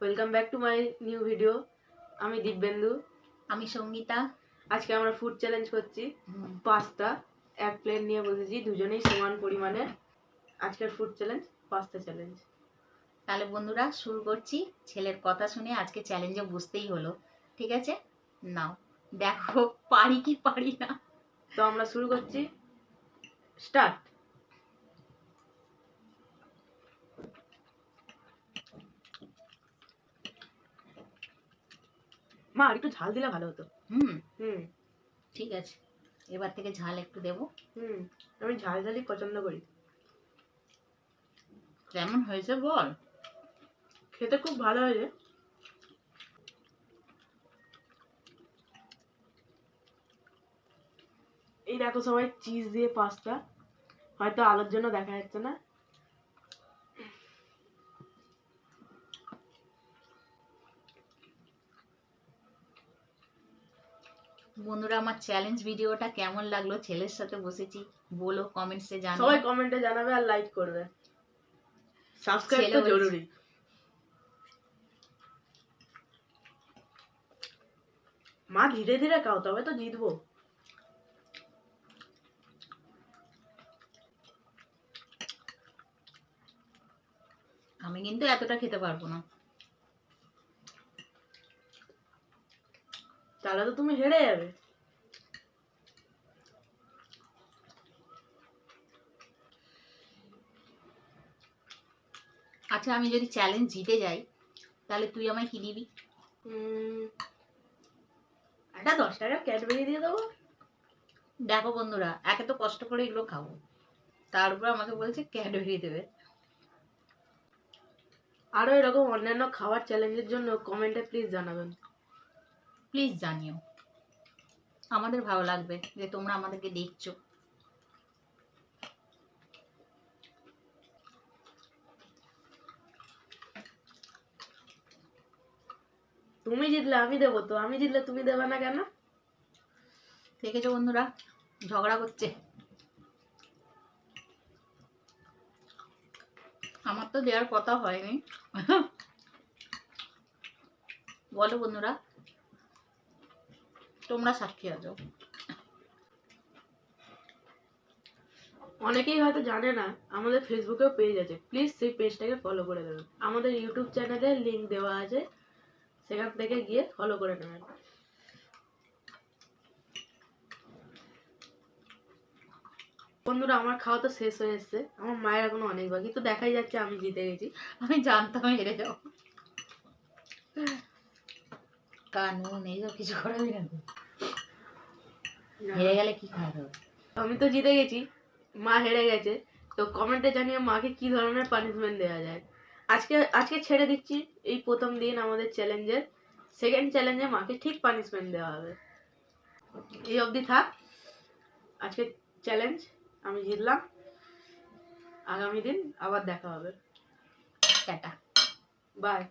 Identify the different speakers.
Speaker 1: Welcome back to my new video আমি দিব্যেন্দু।
Speaker 2: আমি সঙ্গীতা।
Speaker 1: আজকে আমরা ফুড চ্যালেঞ্জ করছি। পাস্তা এক প্লেট নিয়ে বসেছি দুজনেই সমান পরিমাণে আজকের ফুড চ্যালেঞ্জ পাস্তা চ্যালেঞ্জ
Speaker 2: তাহলে বন্ধুরা শুরু করছি। ছেলের কথা শুনে আজকে চ্যালেঞ্জে বুঝতেই হলো। ঠিক আছে? নাও দেখো পারি কি পারি না।
Speaker 1: তো আমরা শুরু করছি। স্টার্ট মা আর একটু ঝাল দিলে ভালো হতো।
Speaker 2: হুম।
Speaker 1: হুম।
Speaker 2: ঠিক আছে। এবার থেকে ঝাল একটু দেবো।
Speaker 1: হুম আমি ঝাল ঝালই পছন্দ করি।
Speaker 2: কেমন হয়েছে বল?
Speaker 1: খেতে খুব ভালো হয়েছে এই দেখো সবাই চিজ দিয়ে পাস্তা হয়তো আলোর জন্য দেখা যাচ্ছে না।
Speaker 2: বন্ধুরা আমার চ্যালেঞ্জ ভিডিওটা কেমন লাগল? ছেলের সাথে বসেছি। বলো কমেন্টসে জানাও।
Speaker 1: সবাই কমেন্টে জানাবে আর লাইক করবে। সাবস্ক্রাইব তো জরুরি। মা ধীরে ধীরে খাও তবে তো জিতবো।
Speaker 2: আমি কিন্তু এতটা খেতে পারব না।
Speaker 1: তাহলে তো তুমি হেরে যাবে।
Speaker 2: আচ্ছা আমি যদি চ্যালেঞ্জ জিতে যাই তাহলে তুই আমায় কি দিবি?
Speaker 1: একটা দশ টাকা ক্যাডবেরি দিয়ে দেবো।
Speaker 2: দেখো বন্ধুরা একে তো কষ্ট করে এগুলো খাব। তার উপর আমাকে বলছে ক্যাডবেরি দেবে।
Speaker 1: আরও এরকম অন্যান্য খাবার চ্যালেঞ্জের জন্য কমেন্টে প্লিজ জানাবেন।
Speaker 2: প্লিজ জানিও। আমাদের ভালো লাগবে যে তোমরা আমাদেরকে দেখছ।
Speaker 1: তুমি জিতলে আমি দেবো তো আমি জিতলে তুমি দেবে না কেন?
Speaker 2: দেখেছ বন্ধুরা ঝগড়া করছে। আমার তো দেওয়ার কথা হয়নি। বলো বন্ধুরা। তোমরা সাক্ষী আছো
Speaker 1: অনেকেই হয়তো জানে না আমাদের ফেসবুকেও পেজ আছে। প্লিজ সেই পেজটাকে ফলো করে দেবেন। আমাদের ইউটিউব চ্যানেলে লিংক দেওয়া আছে সেখান থেকে গিয়ে ফলো করে নেবেন। বন্ধুরা আমার খাওয়া তো শেষ হয়ে এসছে। আমার মায়ের এখনও অনেক বাকি তো দেখাই যাচ্ছে আমি জিতে গেছি।
Speaker 2: আমি জানতাম হেরে যাও কানুন এইসব কিছু করাবি না। হেরে গেলে কি খারাপ হবে?
Speaker 1: আমি তো জিতে গেছি মা হেরে গেছে তো কমেন্টে জানিয়ে মাকে কি ধরনের পানিশমেন্ট দেওয়া যায়। আজকে আজকে ছেড়ে দিচ্ছি এই প্রথম দিন আমাদের চ্যালেঞ্জের সেকেন্ড চ্যালেঞ্জে মাকে ঠিক পানিশমেন্ট দেওয়া হবে। এই অবধি থাক আজকে চ্যালেঞ্জ আমি জিতলাম। আগামী দিন আবার দেখা হবে।
Speaker 2: টাটা।
Speaker 1: বাই